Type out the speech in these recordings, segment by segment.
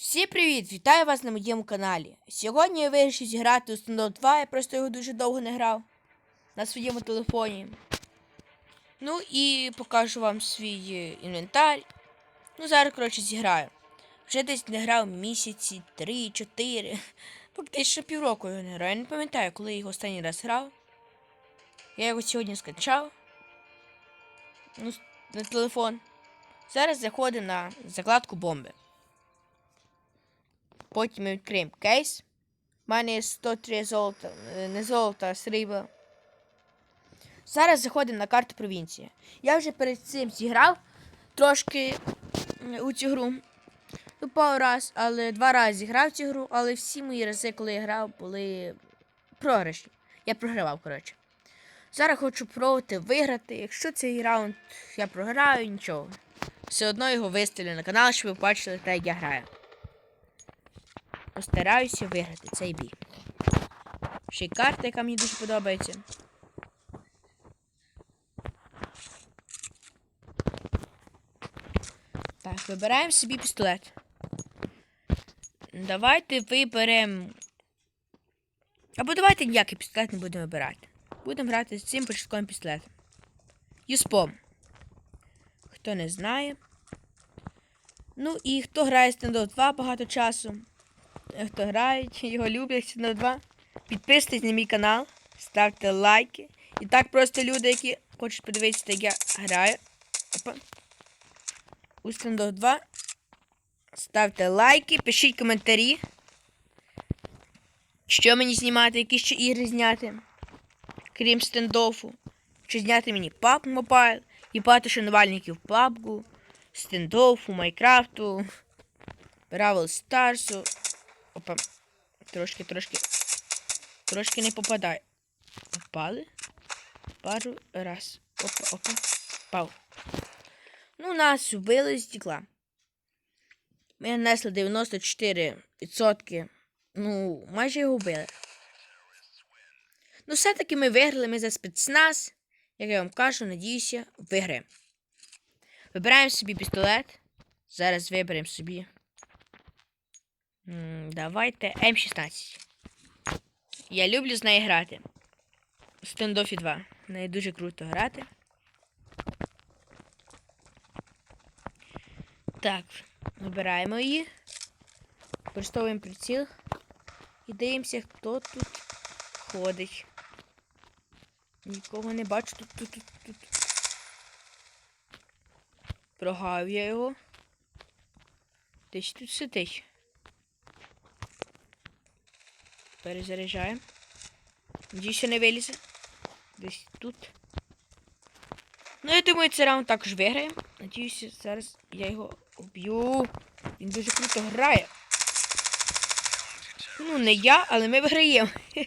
Всім привіт! Вітаю вас на моєму каналі. Сьогодні я вирішив зіграти у Stand 2, я просто його дуже довго не грав на своєму телефоні. Ну і покажу вам свій е, інвентар. Ну, зараз, коротше, зіграю. Вже десь не грав місяці 3-4. Фактично півроку його не граю. Я не пам'ятаю, коли я його останній раз грав. Я його сьогодні скачав. Ну, на телефон. Зараз заходимо на закладку бомби. Потім ми відкриємо кейс. У мене є 103 золота, е, не золота, а срібла. Зараз заходимо на карту провінції. Я вже перед цим зіграв трошки у цю гру. Ну, пару раз, але два рази зіграв цю гру, але всі мої рази, коли я грав, були програшні. Я програвав, коротше. Зараз хочу пробувати виграти. Якщо цей раунд я програю, нічого. Все одно його виставлю на канал, щоб ви бачили, те, як я граю. Постараюся виграти цей бій. Ще й карта, яка мені дуже подобається. Так, вибираємо собі пістолет. Давайте виберемо. Або давайте ніякий пістолет не будемо вибирати. Будемо грати з цим початковим пістолетом. Юспом. Хто не знає. Ну і хто грає з Nintendo 2 багато часу. Хто грає, його люблять Nintendo 2. Підписуйтесь на мій канал, ставте лайки. І так просто люди, які хочуть подивитися, як я граю. Опа. У Nintendo 2. Ставте лайки, пишіть коментарі. Що мені знімати, які ще ігри зняти. Крім стендофу. Чи зняти мені PUBG Mobile і багато шанувальників PUBG, стендофу, Майнкрафту, Бравл Старсу. Опа. Трошки, трошки. Трошки не попадає. Впали. Пару раз. Опа, опа. Пав. Ну, нас вбили з стекла. Ми нанесли 94%. Ну, майже його вбили. Ну, все-таки ми виграли, ми за спецназ. Як я вам кажу, надіюся, виграємо. Вибираємо собі пістолет. Зараз виберемо собі. Давайте М16. Я люблю з нею грати. Стендофі 2. В неї дуже круто грати. Так, вибираємо її. Використовуємо приціл. І дивимося, хто тут ходить. Нікого не бачу тут, тут, тут, тут. Прогав я його. Десь тут сидить. Перезаряджаємо. Надіюся, не вилізе. Десь тут. Ну, я думаю, цей раунд також виграє. Надіюся, зараз я його вб'ю. Він дуже круто грає. Ну, не я, але ми виграємо.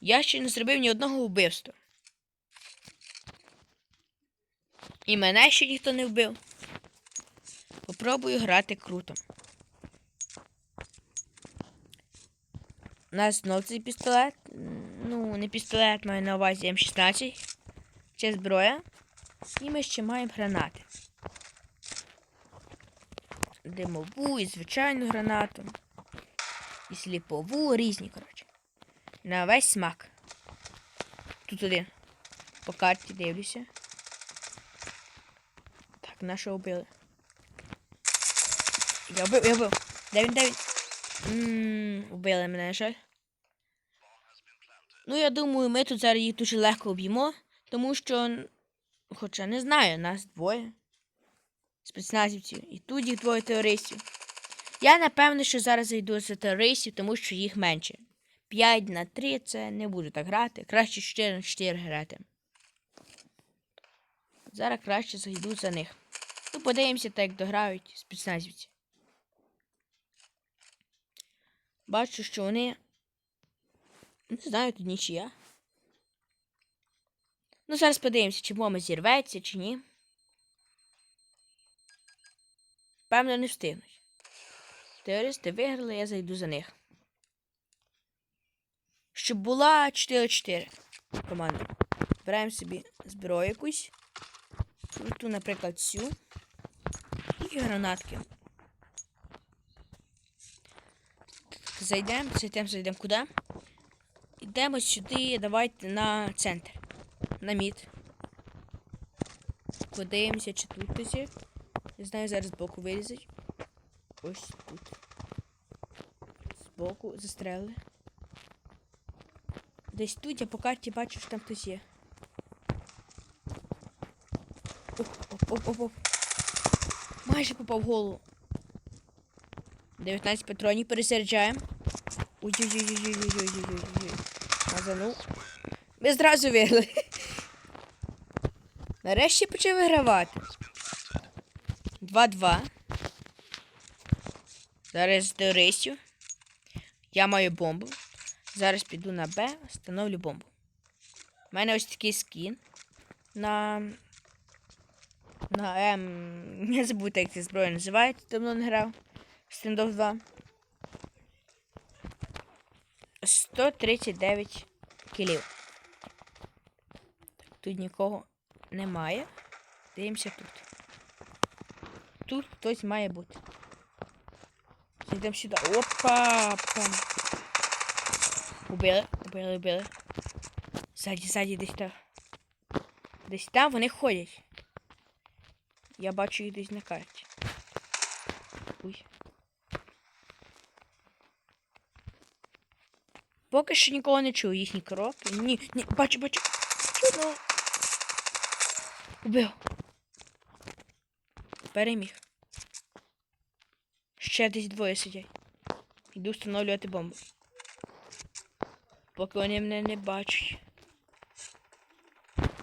Я ще не зробив ні одного вбивства. І мене ще ніхто не вбив. Попробую грати круто. У нас знов цей пістолет. Ну, не пістолет, маю на увазі М16. Це зброя. І ми ще маємо гранати. Димову і звичайну гранату. І сліпову, різні, коротше. На весь смак. Тут один. По карті дивлюся. Так, нашого вбили. Я вбив, я вбив. Де він, де він? Ммм, вбили мене, жаль. Ну, я думаю, ми тут зараз їх дуже легко об'ємо, тому що, хоча не знаю, нас двоє. Спецназівців. І тут їх двоє терористів. Я напевно, що зараз зайду за терористів, тому що їх менше. 5 на 3 це не буду так грати. Краще 4 на 4 грати. Зараз краще зайду за них. Ну, подивимося, так як дограють спецназівці. Бачу, що вони. Не знаю, тут нічия. Ну, зараз подивимося, чи бомба зірветься, чи ні. Певно, не встигнуть. Терористи виграли, я зайду за них. Щоб була 4-4 команда. Беремо собі зброю якусь. Ту, наприклад, цю. І гранатки. Зайдемо, зайдемо, зайдемо куди? Йдемо сюди, давайте на центр. На мід. Подивимося, чи тут є. Не знаю, зараз збоку вилізуть. Ось тут. Збоку застрелили. Десь тут я по карті бачу, що там хтось є. Оп, оп, оп, оп, оп. Майже попав в голову. 19 патронів перезаряджаємо. Ой-ой-ой-ой-ой-ой-ой-ой. Мазанув. Ми зразу виграли. Нарешті почав вигравати. 2-2. Зараз до рисю. Я маю бомбу. Зараз піду на Б, встановлю бомбу. У мене ось такий скін на. На М. Не забудьте, як ця зброя називається, давно не грав. Standoff 2. 139 кілів. Тут нікого немає. Дивимося тут. Тут хтось має бути. Йдемо сюди. Опа! Пам. Убили, убили, убили. Ззаді, ззаді десь там. Десь там вони ходять. Я бачу їх десь на карті. Ой. Поки що нікого не чую, їхні кроки. Ні, ні, бачу, бачу. Чудно. Убив. Переміг. Ще десь двоє сидять. Йду встановлювати бомбу. Поки вони мене не бачать.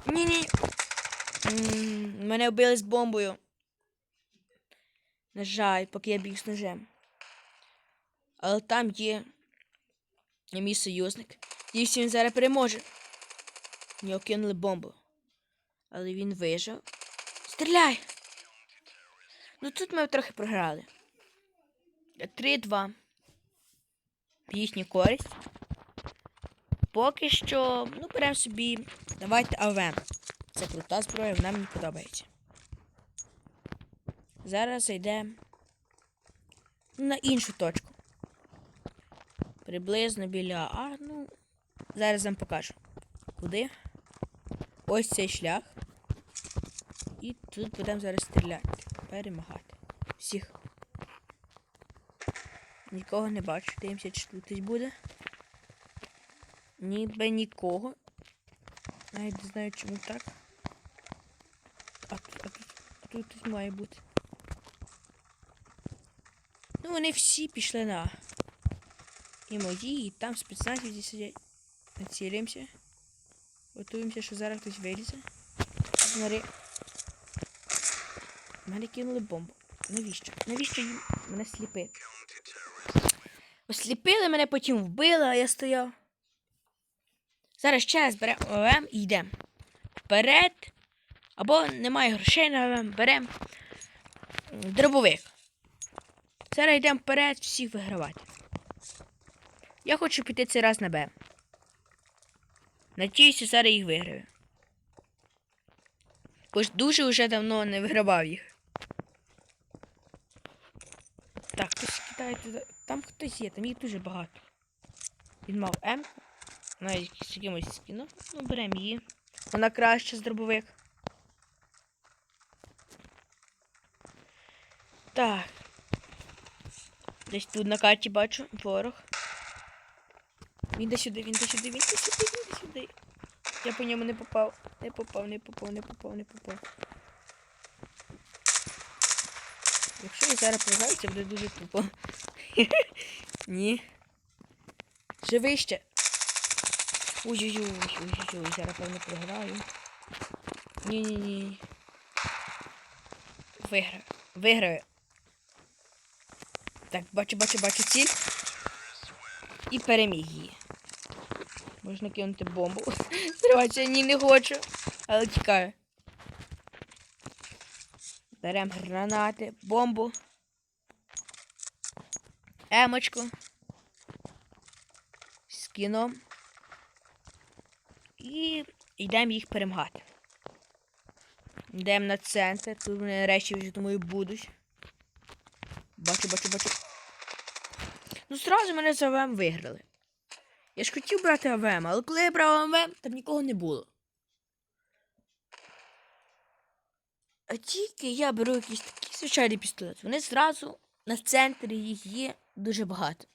Ні-ні. Мене вбили з бомбою. На жаль, поки я біг з ножем. Але там є мій союзник. Дійсно, він зараз переможе. В нього кинули бомбу. Але він вижив. Стріляй! Ну тут ми трохи програли. 3-2. В їхню користь. Поки що, ну, беремо собі. Давайте АВМ. Це крута зброя, вона мені подобається. Зараз зайдемо на іншу точку. Приблизно біля А, ну. Зараз вам покажу. Куди? Ось цей шлях. І тут будемо зараз стріляти. Перемагати. Всіх. Нікого не бачу. Дивимося, чи тут хтось буде. Ніби нікого. Навіть не знаю, чому так. А, тут- а, тут, а тут хтось має бути. Ну, вони всі пішли на. І мої, і там спецназівці сидять. Націлюємося. Готуємося, що зараз хтось вилізе. Смотри. Мене кинули бомбу. Навіщо? Навіщо їм мене сліпити? Осліпили мене, потім вбили, а я стояв. Зараз ще раз беремо ОМ і йдемо. Вперед. Або немає грошей на ОМ, беремо дробовик. Зараз йдемо вперед, всіх вигравати. Я хочу піти цей раз на Б. Надіюся, зараз їх виграю. Ж дуже вже давно не вигравав їх. Так, хтось кидає туди. Там хтось є, там їх дуже багато. Він мав М. Навіть з якимось скіном. Ну, беремо її. Вона краще з дробовик. Так. Десь тут на карті бачу ворог. Він де сюди, він де сюди, він де сюди, він де сюди. Я по ньому не попав. Не попав, не попав, не попав, не попав. Якщо я зараз програю, це буде дуже тупо. Ні. Живий ще. Ой-ой-ой, ой-ой-ой, зараз певно програю. Ні-ні-ні. Виграю. Виграю. Так, бачу, бачу, бачу ціль. І переміг її. Можна кинути бомбу. Зриватися ні, не хочу. Але тікаю. Беремо гранати, бомбу. Емочку. З кіном. І йдемо їх перемагати. Йдемо на центр. Тут вони нарешті вже думаю будуть. Бачу, бачу, бачу. Ну, зразу мене з АВМ виграли. Я ж хотів брати АВМ, але коли я брав АВМ, там нікого не було. А тільки я беру якийсь такий звичайний пістолет. Вони зразу на центрі їх є дуже багато.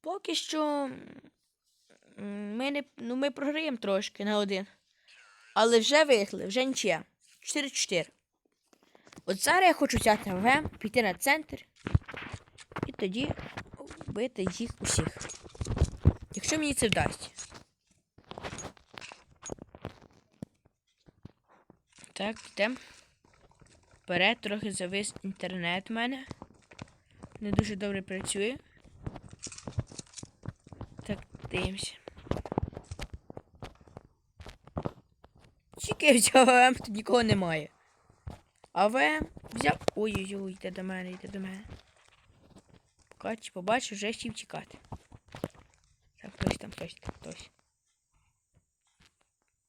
Поки що ми, не, ну, ми програємо трошки на один. Але вже виграли, вже нічия. 4-4. От зараз я хочу взяти АВМ, піти на центр і тоді вбити їх усіх. Якщо мені це вдасться. Так, йдемо. Вперед, трохи завис інтернет в мене. Не дуже добре працює. Так, дивимося. Тільки взяв АВМ, тут нікого немає. АВМ взяв. Ой-ой-ой, йде до мене, йде до мене. Кач, побачив, вже сів тікати. Так, хтось там, хтось там, хтось.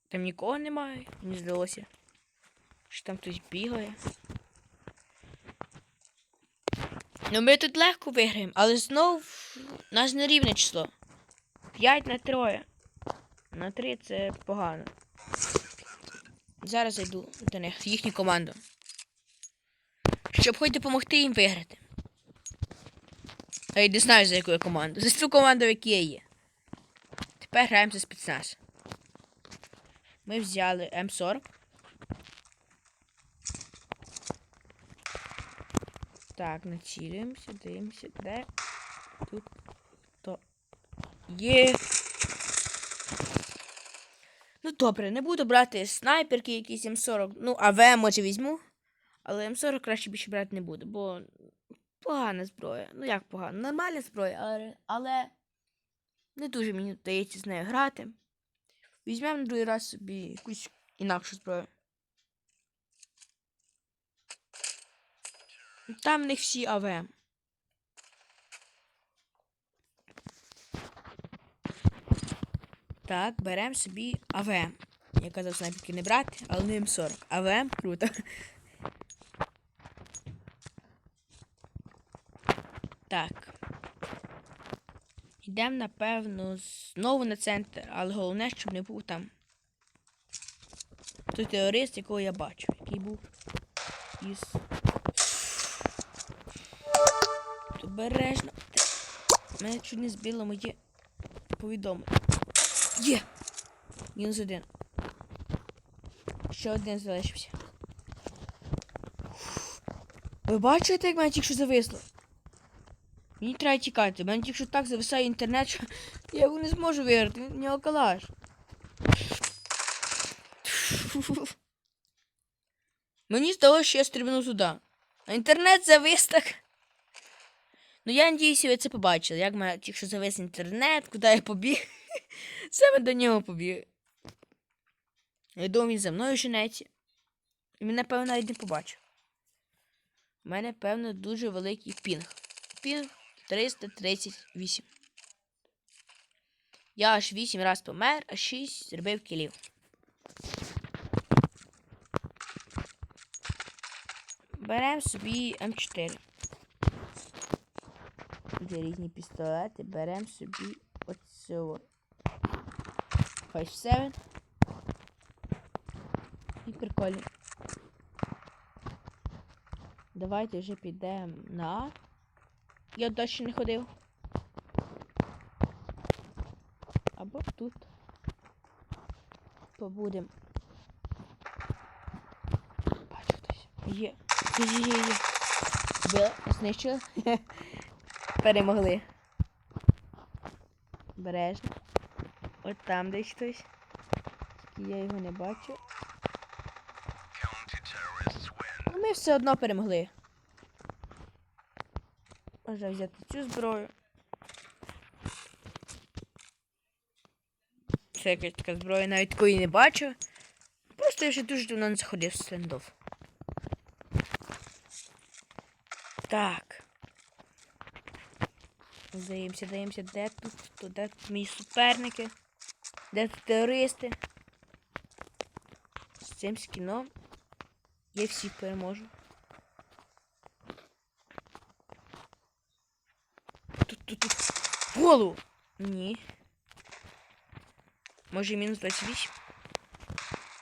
Там нікого немає, мені здалося. Що там хтось бігає. Ну ми тут легко виграємо, але знов нас не рівне число. 5 на 3. На 3 це погано. Зараз зайду до них, їхню команду. Щоб хоч допомогти їм виграти. Я не знаю, за яку я команду. За цю команду, якій я є. Тепер граємо за спецназ. Ми взяли М40. Так, націлюємося, дивимося, де тут то є. Ну добре, не буду брати снайперки якісь М40. Ну, АВ може візьму. Але М40 краще більше брати не буду, бо погана зброя. Ну як погана? Нормальна зброя, але, але не дуже мені вдається з нею грати. Візьмемо на другий раз собі якусь інакшу зброю. Там в них всі АВМ. Так, беремо собі АВМ. Я казав снайперки не брати, але не М40. АВМ круто. Так. Йдемо, напевно, знову на центр, але головне, щоб не був там. Той теорист, якого я бачу, який був із. Обережно. Мене чуть не збило моє повідомлення. Є! Мінус один. Ще один залишився. Ви бачите, як мене тільки що зависло? Мені треба тікати. Мене тільки що так зависає інтернет, що я його не зможу виграти. Він нього калаш. Мені здалося, що я стрибну туди. А інтернет завис так. Ну я надіюся, ви це побачили. Як мене тільки що завис інтернет, куди я побіг. Саме до нього побіг. Я думав, він за мною женеться. І мене, певно, навіть не побачив. У мене, певно, дуже великий пінг. Пінг 338. Я аж 8 раз помер, а 6 зробив кілів. Беремо собі М4. Де різні пістолети. Беремо собі оцього. 5-7. І прикольно. Давайте вже підемо на. Я дощ не ходив. Або тут. Побудем. Бачу хтось. Є. Є, є, є, є. Били, знищили. Перемогли. Бережно. От там десь хтось. Тільки я його не бачу. Ну, ми все одно перемогли. Можна взяти цю зброю. Це якась така зброя, навіть такої не бачу. Просто я вже дуже давно не заходив в стендов. Так. Даємося, даємося, де тут, тут, де тут мої суперники, де тут терористи. З цим скіном я всіх переможу. Голову. Ні. Може мінус 28.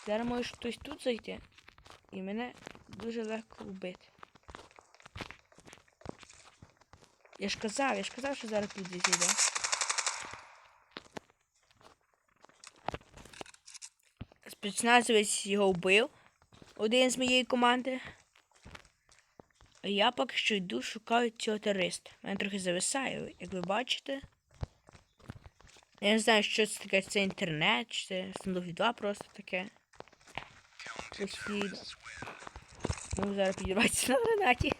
Зараз може хтось тут зайти. І мене дуже легко вбити. Я ж казав, я ж казав, що зараз тут десь йде. Спецназовець його вбив. Один з моєї команди. А я поки що йду шукаю цього терориста. Мене трохи зависає, як ви бачите. Я не знаю, що це таке, це інтернет, чи це Standoff 2 просто таке. Постійно. Можу зараз підірватися на гранаті.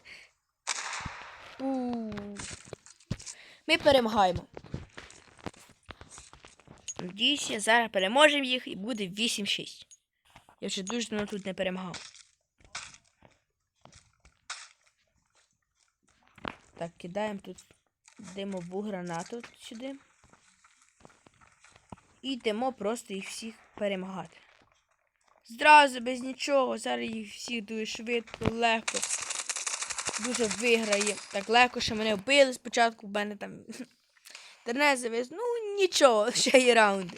Ми перемагаємо. Надіюся, зараз переможемо їх і буде 8-6. Я вже дуже давно тут не перемагав. Так, кидаємо тут димову гранату сюди. І йдемо просто їх всіх перемагати. Зразу без нічого. Зараз їх всіх дуже швидко, легко. Дуже виграє. Так легко, що мене вбили спочатку, в мене там інтернет завис. Ну нічого, ще є раунди.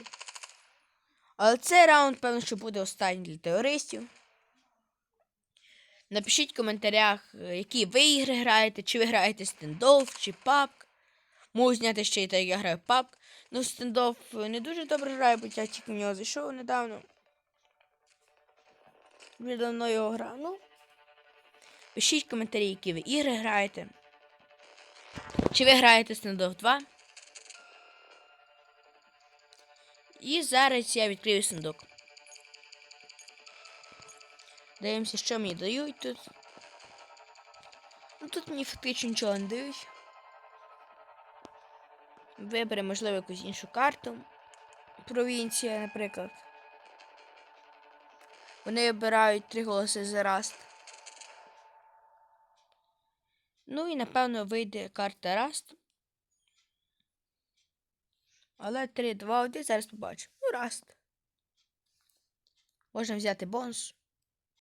Але цей раунд, певно, що буде останній для терористів. Напишіть в коментарях, е, які ви ігри граєте, чи ви граєте стендов, чи PUBG. Можу зняти ще й так, як я граю PUBG. Ну, стендов не дуже добре граю, бо я тільки в нього зайшов недавно. Вже давно його грав. Ну. Пишіть коментарі, які ви ігри граєте. Чи ви граєте стендов 2? І зараз я відкрию сундук. Дивимося, що мені дають тут. Ну тут мені фактично нічого не дають. Виберемо, можливо, якусь іншу карту. Провінція, наприклад. Вони обирають три голоси за раз. Ну і напевно вийде карта Раст. Але 3, 2, 1 зараз побачимо. Ну, Раст. Можна взяти бонус.